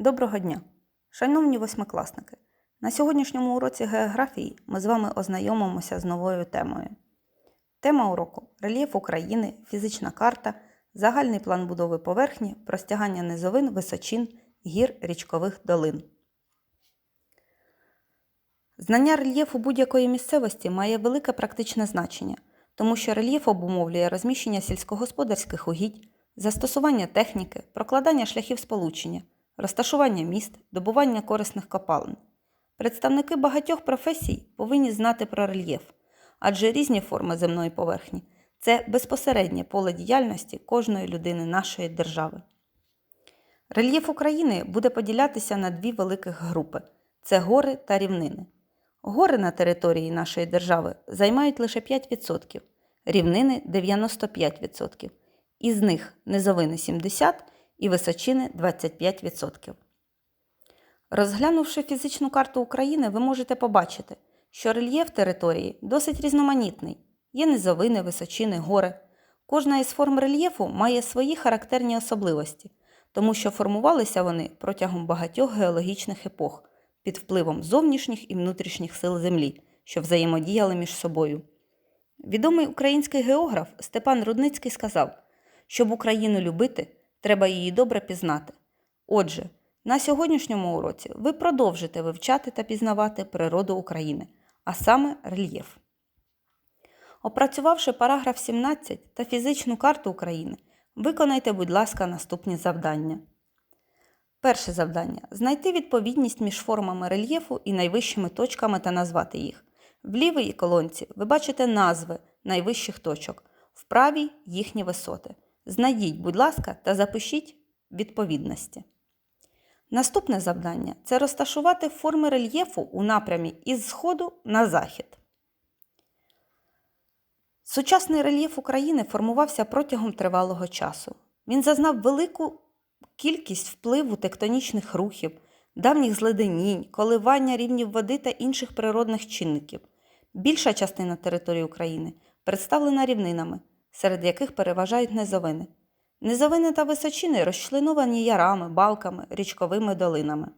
Доброго дня! Шановні восьмикласники! На сьогоднішньому уроці географії ми з вами ознайомимося з новою темою. Тема уроку рельєф України, фізична карта, загальний план будови поверхні, простягання низовин, височин, гір, річкових долин. Знання рельєфу будь-якої місцевості має велике практичне значення, тому що рельєф обумовлює розміщення сільськогосподарських угідь, застосування техніки, прокладання шляхів сполучення, розташування міст, добування корисних копалин. Представники багатьох професій повинні знати про рельєф, адже різні форми земної поверхні це безпосереднє поле діяльності кожної людини нашої держави. Рельєф України буде поділятися на дві великих групи це гори та рівнини. Гори на території нашої держави займають лише 5%, рівнини 95%. Із них низовини 70% і височини 25%. Розглянувши фізичну карту України, ви можете побачити, що рельєф території досить різноманітний. Є низовини, височини, гори. Кожна із форм рельєфу має свої характерні особливості, тому що формувалися вони протягом багатьох геологічних епох під впливом зовнішніх і внутрішніх сил Землі, що взаємодіяли між собою. Відомий український географ Степан Рудницький сказав, щоб Україну любити, треба її добре пізнати. Отже, на сьогоднішньому уроці ви продовжите вивчати та пізнавати природу України, а саме рельєф. Опрацювавши параграф 17 та фізичну карту України, виконайте, будь ласка, наступні завдання. Перше завдання знайти відповідність між формами рельєфу і найвищими точками та назвати їх. В лівій колонці ви бачите назви найвищих точок, в правій їхні висоти. Знайдіть, будь ласка, та запишіть відповідності. Наступне завдання це розташувати форми рельєфу у напрямі із сходу на захід. Сучасний рельєф України формувався протягом тривалого часу. Він зазнав велику кількість впливу тектонічних рухів, давніх зледенінь, коливання рівнів води та інших природних чинників. Більша частина території України представлена рівнинами, серед яких переважають низовини. Низовини та височини розчленовані ярами, балками, річковими долинами.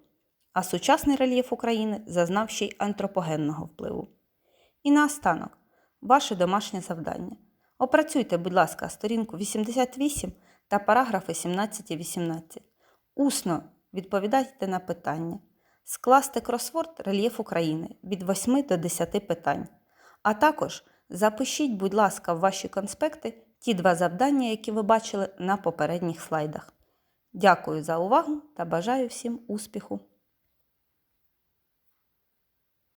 А сучасний рельєф України зазнав ще й антропогенного впливу. І наостанок, ваше домашнє завдання. Опрацюйте, будь ласка, сторінку 88 та параграфи 17 і 18. Усно відповідайте на питання. Скласти кросворд рельєф України від 8 до 10 питань. А також запишіть, будь ласка, в ваші конспекти ті два завдання, які ви бачили на попередніх слайдах. Дякую за увагу та бажаю всім успіху!